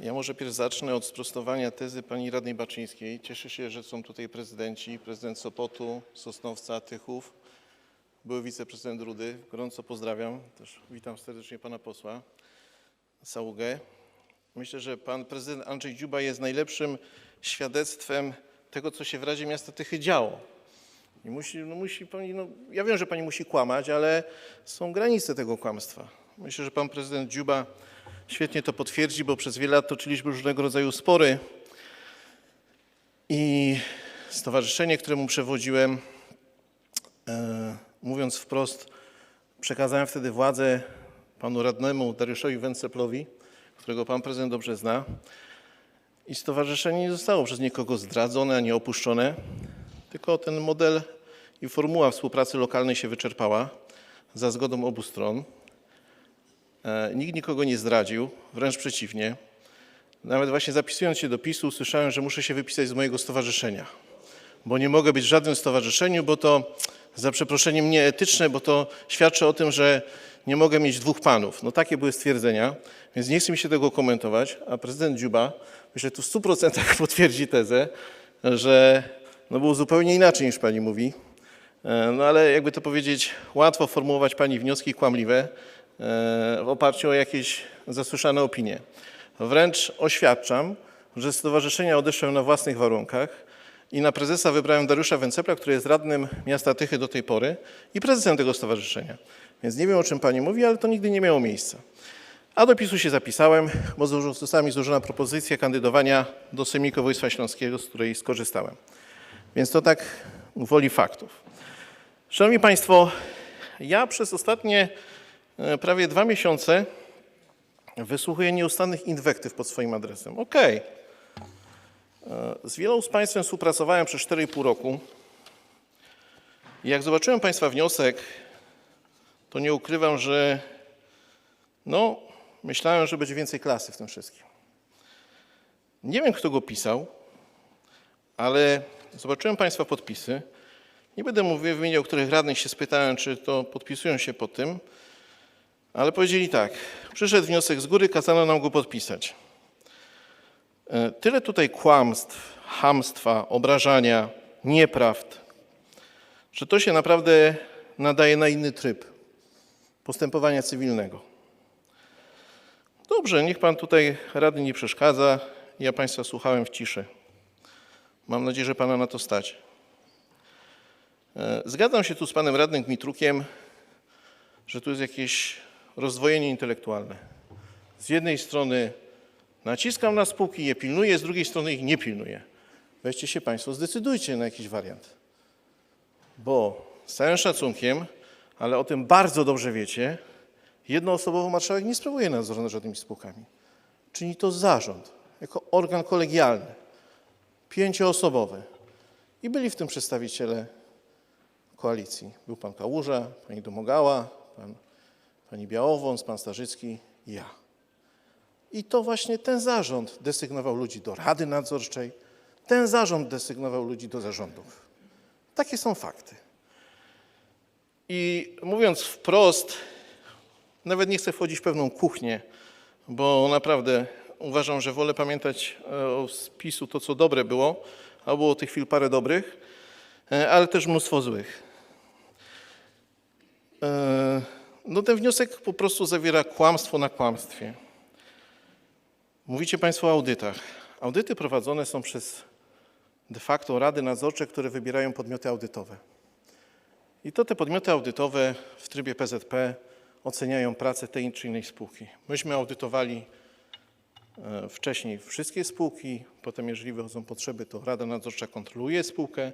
Ja może pierw zacznę od sprostowania tezy pani radnej Baczyńskiej. Cieszę się, że są tutaj prezydenci, prezydent Sopotu, Sosnowca, Tychów, były wiceprezydent Rudy. Gorąco pozdrawiam. Też witam serdecznie pana posła Saługę. Myślę, że pan prezydent Andrzej Dziuba jest najlepszym świadectwem tego, co się w Radzie Miasta Tychy działo. I musi, no musi pani, no, ja wiem, że pani musi kłamać, ale są granice tego kłamstwa. Myślę, że pan prezydent Dziuba świetnie to potwierdzi, bo przez wiele lat toczyliśmy różnego rodzaju spory. I stowarzyszenie, któremu przewodziłem, e, mówiąc wprost, przekazałem wtedy władzę panu radnemu Dariuszowi Węceplowi, którego pan prezydent dobrze zna. I stowarzyszenie nie zostało przez nikogo zdradzone ani opuszczone, tylko ten model i formuła współpracy lokalnej się wyczerpała za zgodą obu stron. E, Nikt nikogo nie zdradził, wręcz przeciwnie. Nawet właśnie zapisując się do PiSu, usłyszałem, że muszę się wypisać z mojego stowarzyszenia, bo nie mogę być w żadnym stowarzyszeniu, bo to za przeproszeniem nieetyczne, bo to świadczy o tym, że nie mogę mieć dwóch panów. No takie były stwierdzenia, więc nie chce mi się tego komentować, a prezydent Dziuba, myślę, tu w 100% potwierdzi tezę, że no było zupełnie inaczej niż pani mówi. E, No ale jakby to powiedzieć, łatwo formułować pani wnioski kłamliwe w oparciu o jakieś zasłyszane opinie. Wręcz oświadczam, że stowarzyszenia odeszłem na własnych warunkach i na prezesa wybrałem Dariusza Węcepla, który jest radnym miasta Tychy do tej pory i prezesem tego stowarzyszenia. Więc nie wiem, o czym pani mówi, ale to nigdy nie miało miejsca. A do PiSu się zapisałem, bo została mi złożona propozycja kandydowania do Sejmiku Województwa Śląskiego, z której skorzystałem. Więc to tak woli faktów. Szanowni Państwo, ja przez ostatnie e, prawie dwa miesiące wysłuchuję nieustannych inwektyw pod swoim adresem. Okej. E, Z wieloma z Państwem współpracowałem przez 4,5 roku. Jak zobaczyłem Państwa wniosek, to nie ukrywam, że no, myślałem, że będzie więcej klasy w tym wszystkim. Nie wiem, kto go pisał, ale zobaczyłem Państwa podpisy. Nie będę mówił wymieniał, których radnych się spytałem, czy to podpisują się pod tym, ale powiedzieli tak. Przyszedł wniosek z góry, kazano nam go podpisać. E, Tyle tutaj kłamstw, hamstwa, obrażania, nieprawd, że to się naprawdę nadaje na inny tryb postępowania cywilnego. Dobrze, niech pan tutaj radny nie przeszkadza. Ja państwa słuchałem w ciszy. Mam nadzieję, że pana na to stać. E, Zgadzam się tu z panem radnym Gmitrukiem, że tu jest jakieś rozdwojenie intelektualne. Z jednej strony naciskam na spółki, je pilnuję, z drugiej strony ich nie pilnuję. Weźcie się państwo, zdecydujcie na jakiś wariant. Bo z całym szacunkiem, ale o tym bardzo dobrze wiecie, jednoosobowo marszałek nie sprawuje nadzoru nad żadnymi spółkami. Czyni to zarząd, jako organ kolegialny, pięcioosobowy. I byli w tym przedstawiciele koalicji. Był pan Kałuża, pani Domogała, pan, pani Białowąs, pan Starzycki i ja. I to właśnie ten zarząd desygnował ludzi do rady nadzorczej, ten zarząd desygnował ludzi do zarządów. Takie są fakty. I mówiąc wprost, nawet nie chcę wchodzić w pewną kuchnię, bo naprawdę uważam, że wolę pamiętać e, o spisu to, co dobre było, a było tych chwil parę dobrych, e, ale też mnóstwo złych. E, No ten wniosek po prostu zawiera kłamstwo na kłamstwie. Mówicie Państwo o audytach. Audyty prowadzone są przez de facto rady nadzorcze, które wybierają podmioty audytowe. I to te podmioty audytowe w trybie PZP oceniają pracę tej czy innej spółki. Myśmy audytowali e, wcześniej wszystkie spółki, potem jeżeli wychodzą potrzeby, to Rada Nadzorcza kontroluje spółkę.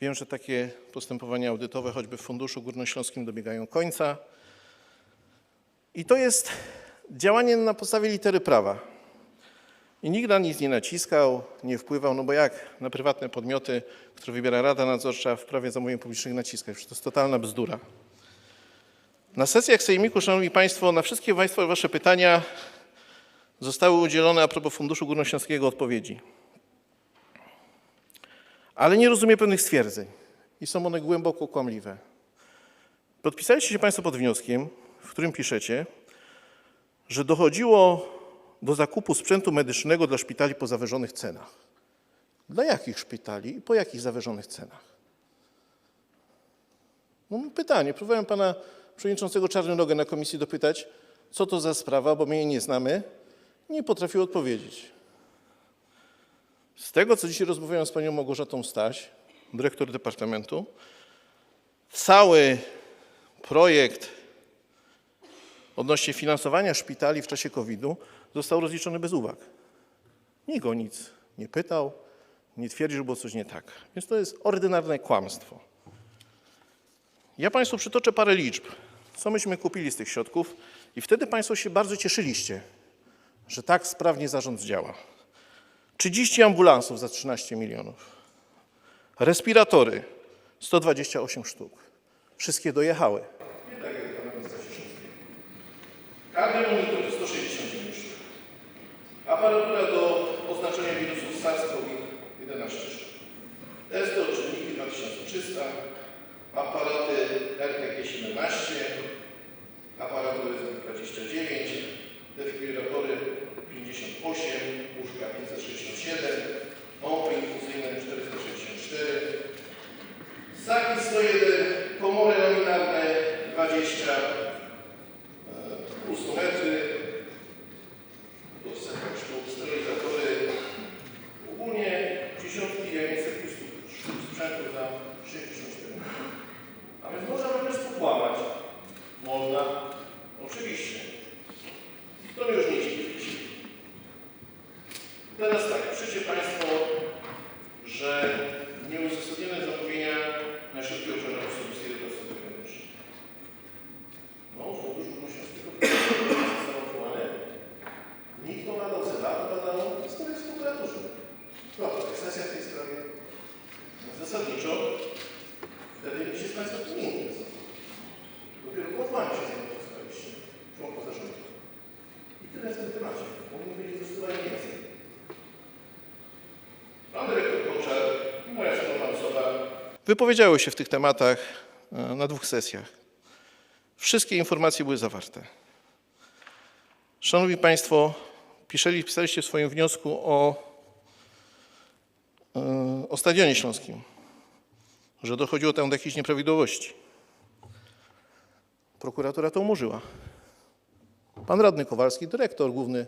Wiem, że takie postępowania audytowe, choćby w Funduszu Górnośląskim, dobiegają końca. I to jest działanie na podstawie litery prawa. I nikt na nic nie naciskał, nie wpływał, no bo jak na prywatne podmioty, które wybiera Rada Nadzorcza w prawie zamówień publicznych naciskać? To jest totalna bzdura. Na sesjach Sejmiku, Szanowni Państwo, na wszystkie Wasze pytania zostały udzielone a propos Funduszu Górnośląskiego odpowiedzi. Ale nie rozumiem pewnych stwierdzeń i są one głęboko kłamliwe. Podpisaliście się Państwo pod wnioskiem, którym piszecie, że dochodziło do zakupu sprzętu medycznego dla szpitali po zawyżonych cenach. Dla jakich szpitali i po jakich zawyżonych cenach? No, pytanie. Próbowałem pana przewodniczącego Czarnogę na komisji dopytać, co to za sprawa, bo my jej nie znamy. Nie potrafił odpowiedzieć. Z tego, co dzisiaj rozmawiałem z panią Małgorzatą Staś, dyrektor departamentu, cały projekt odnośnie finansowania szpitali w czasie COVID-u został rozliczony bez uwag. Nikt go nic nie pytał, nie twierdzi, że było coś nie tak. Więc to jest ordynarne kłamstwo. Ja Państwu przytoczę parę liczb, co myśmy kupili z tych środków i wtedy Państwo się bardzo cieszyliście, że tak sprawnie zarząd działa. 30 ambulansów za 13 milionów. Respiratory 128 sztuk. Wszystkie dojechały. Karne monitory 169 sztuk. Aparatura do oznaczenia wirusów SARS-CoV 11 sztuk. Testy odczynniki 2300. Aparaty RTG 17. Aparatury 29. Defibrilatory 58. Łóżka 567. Pompy infuzyjne 464. Saki 101. Komory nominalne 20 pulsometry, do setek sztuk, sterylizatory. Ogólnie dziesiątki, ja nie chcę sztuk sprzętu za 64 miliony. A więc można po prostu kłamać. Można. Oczywiście. To mnie już nie dziwi. Teraz tak, piszecie Państwo, że nieuzasadnione zamówienia na środki ochrony osobistej edukacji technologicznej. No, fundusz górnośląskiego został odwołany. Nikt to badał, CEDA to badało, historia jest prokuraturzy. Była to sesja w tej sprawie. Więc Zasadniczo wtedy mi się z Państwa tym nie interesował. Dopiero po odwołaniu się zainteresowaliście członków zarządu. I tyle w tym temacie. Powinni byli zdecydowanie więcej. Pan dyrektor Koczar i moja strona osoba wypowiedziały się w tych tematach e, na dwóch sesjach. Wszystkie informacje były zawarte. Szanowni Państwo, pisali, pisaliście w swoim wniosku o, e, o Stadionie Śląskim, że dochodziło tam do jakichś nieprawidłowości. Prokuratura to umorzyła. Pan radny Kowalski, dyrektor główny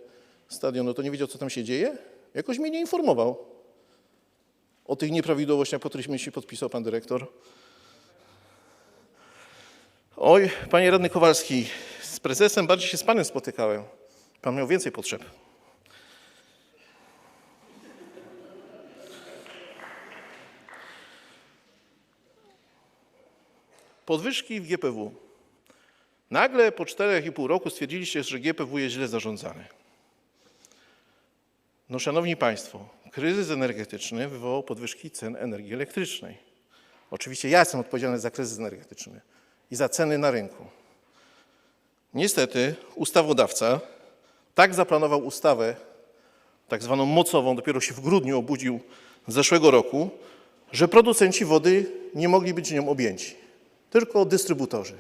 stadionu, to nie wiedział, co tam się dzieje? Jakoś mnie nie informował o tych nieprawidłowościach, po których się podpisał pan dyrektor. Oj, panie radny Kowalski, z prezesem bardziej się z panem spotykałem. Pan miał więcej potrzeb. Podwyżki w GPW. Nagle po 4,5 roku stwierdziliście, że GPW jest źle zarządzany. No, szanowni państwo, kryzys energetyczny wywołał podwyżki cen energii elektrycznej. Oczywiście ja jestem odpowiedzialny za kryzys energetyczny i za ceny na rynku. Niestety ustawodawca tak zaplanował ustawę tak zwaną mocową, dopiero się w grudniu obudził zeszłego roku, że producenci wody nie mogli być nią objęci, tylko dystrybutorzy.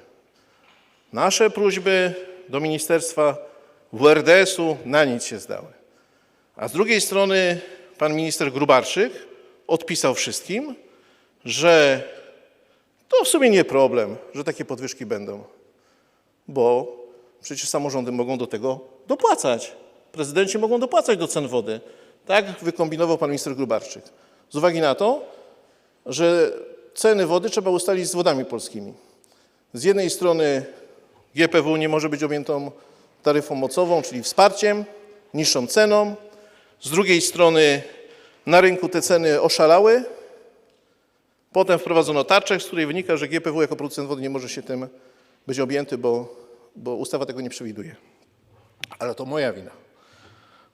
Nasze prośby do ministerstwa WRDS-u na nic się zdały. A z drugiej strony pan minister Grubarczyk odpisał wszystkim, że to w sumie nie problem, że takie podwyżki będą, bo przecież samorządy mogą do tego dopłacać. Prezydenci mogą dopłacać do cen wody. Tak wykombinował pan minister Grubarczyk. Z uwagi na to, że ceny wody trzeba ustalić z wodami polskimi. Z jednej strony GPW nie może być objętą taryfą mocową, czyli wsparciem, niższą ceną. Z drugiej strony na rynku te ceny oszalały. Potem wprowadzono tarczę, z której wynika, że GPW jako producent wody nie może się tym być objęty, bo, bo ustawa tego nie przewiduje. Ale to moja wina.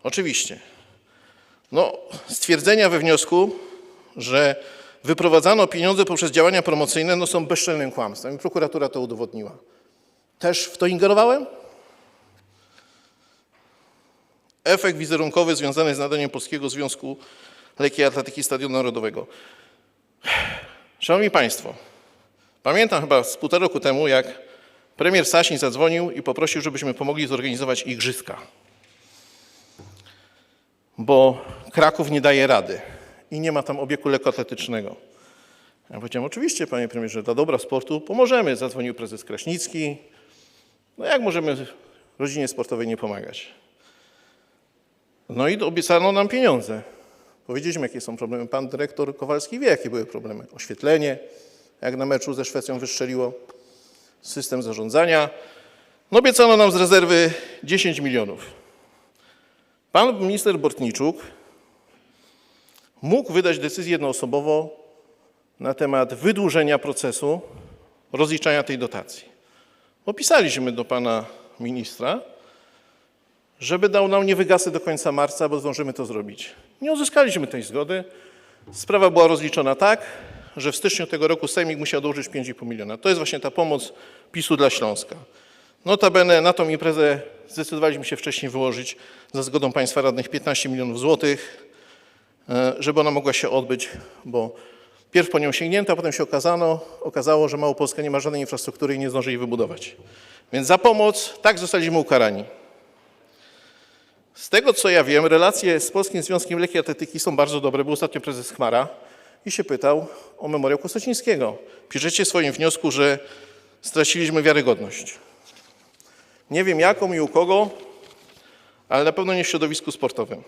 Oczywiście. No, stwierdzenia we wniosku, że wyprowadzano pieniądze poprzez działania promocyjne, no są bezczelnym kłamstwem prokuratura to udowodniła. Też w to ingerowałem? Efekt wizerunkowy związany z nadaniem Polskiego Związku Lekkiej Atletyki Stadionu Narodowego. Szanowni Państwo, pamiętam chyba z półtora roku temu, jak premier Sasin zadzwonił i poprosił, żebyśmy pomogli zorganizować igrzyska. bo Kraków nie daje rady i nie ma tam obiegu lekkoatletycznego. Ja powiedziałem, oczywiście, panie premierze, dla dobra sportu pomożemy. Zadzwonił prezes Kraśnicki. No jak możemy rodzinie sportowej nie pomagać? No i obiecano nam pieniądze. Powiedzieliśmy, jakie są problemy. Pan dyrektor Kowalski wie, jakie były problemy. Oświetlenie, jak na meczu ze Szwecją wystrzeliło, system zarządzania. No obiecano nam z rezerwy 10 milionów. Pan minister Bortniczuk mógł wydać decyzję jednoosobowo na temat wydłużenia procesu rozliczania tej dotacji. Opisaliśmy do pana ministra, żeby dał nie wygasy do końca marca, bo zdążymy to zrobić. Nie uzyskaliśmy tej zgody. Sprawa była rozliczona tak, że w styczniu tego roku Sejmik musiał dołożyć 5,5 miliona. To jest właśnie ta pomoc PiSu dla Śląska. Notabene na tą imprezę zdecydowaliśmy się wcześniej wyłożyć za zgodą państwa radnych 15 milionów złotych, e, żeby ona mogła się odbyć, bo pierw po nią sięgnięto, a potem się okazano, okazało, że Małopolska nie ma żadnej infrastruktury i nie zdąży jej wybudować. Więc za pomoc tak zostaliśmy ukarani. Z tego co ja wiem, relacje z Polskim Związkiem Lekkiej Atletyki są bardzo dobre. Był ostatnio prezes Chmara i się pytał o memoriał Kosocińskiego. Piszecie w swoim wniosku, że straciliśmy wiarygodność. Nie wiem jaką i u kogo, ale na pewno nie w środowisku sportowym.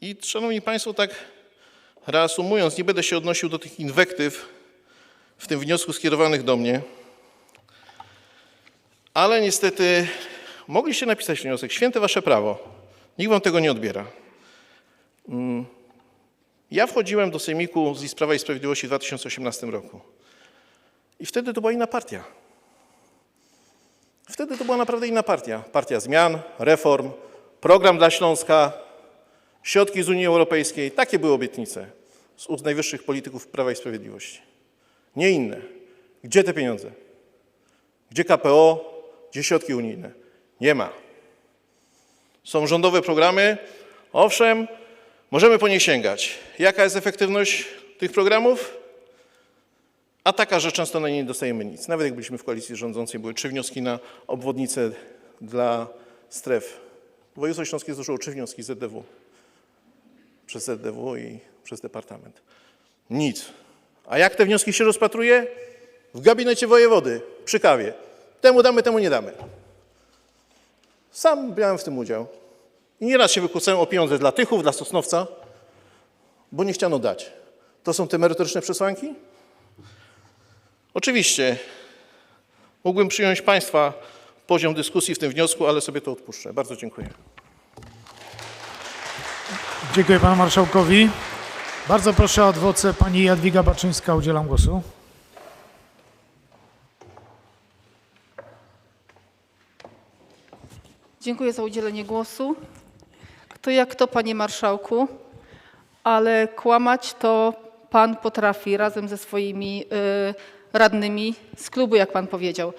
I szanowni państwo, tak reasumując, nie będę się odnosił do tych inwektyw w tym wniosku skierowanych do mnie, ale niestety mogliście napisać wniosek. Święte wasze prawo. Nikt wam tego nie odbiera. Mm. Ja wchodziłem do Sejmiku z Prawa i Sprawiedliwości w 2018 roku. I wtedy to była inna partia. Wtedy to była naprawdę inna partia. Partia zmian, reform, program dla Śląska, środki z Unii Europejskiej. Takie były obietnice z ust najwyższych polityków Prawa i Sprawiedliwości. Nie inne. Gdzie te pieniądze? Gdzie KPO? Gdzie środki unijne? Nie ma. Są rządowe programy. Owszem, możemy po nie sięgać. Jaka jest efektywność tych programów? A taka, że często na nie nie dostajemy nic. Nawet jak byliśmy w koalicji rządzącej, były trzy wnioski na obwodnicę dla stref. Województwo Śląskie złożyło trzy wnioski ZDW. Przez ZDW i przez Departament. Nic. A jak te wnioski się rozpatruje? W gabinecie wojewody, przy kawie. Temu damy, temu nie damy. Sam brałem w tym udział. I nieraz się wykłócałem o pieniądze dla Tychów, dla Sosnowca, bo nie chciano dać. To są te merytoryczne przesłanki? Oczywiście mógłbym przyjąć Państwa poziom dyskusji w tym wniosku, ale sobie to odpuszczę. Bardzo dziękuję. Dziękuję panu marszałkowi. Bardzo proszę o adwocę pani Jadwiga Baczyńska. Udzielam głosu. Dziękuję za udzielenie głosu. Kto jak to, panie marszałku, ale kłamać to pan potrafi razem ze swoimi y, radnymi z klubu, jak pan powiedział.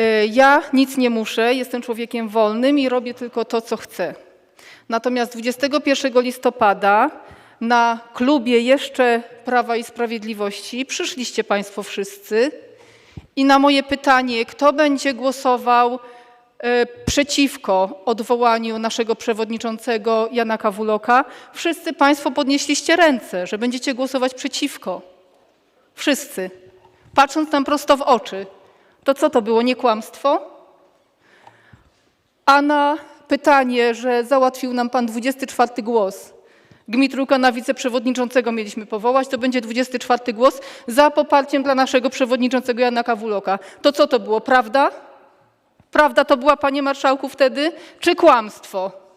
Y, ja nic nie muszę, jestem człowiekiem wolnym i robię tylko to, co chcę. Natomiast 21 listopada na klubie jeszcze Prawa i Sprawiedliwości przyszliście państwo wszyscy i na moje pytanie, kto będzie głosował e, przeciwko odwołaniu naszego przewodniczącego Jana Kawuloka, wszyscy Państwo podnieśliście ręce, że będziecie głosować przeciwko. Wszyscy. Patrząc nam prosto w oczy. To co to było, nie kłamstwo? A na pytanie, że załatwił nam Pan 24 głos, Gmitruka na wiceprzewodniczącego mieliśmy powołać, to będzie 24 głos za poparciem dla naszego przewodniczącego Jana Kawuloka. To co to było, prawda? Prawda to była, panie marszałku, wtedy, czy kłamstwo?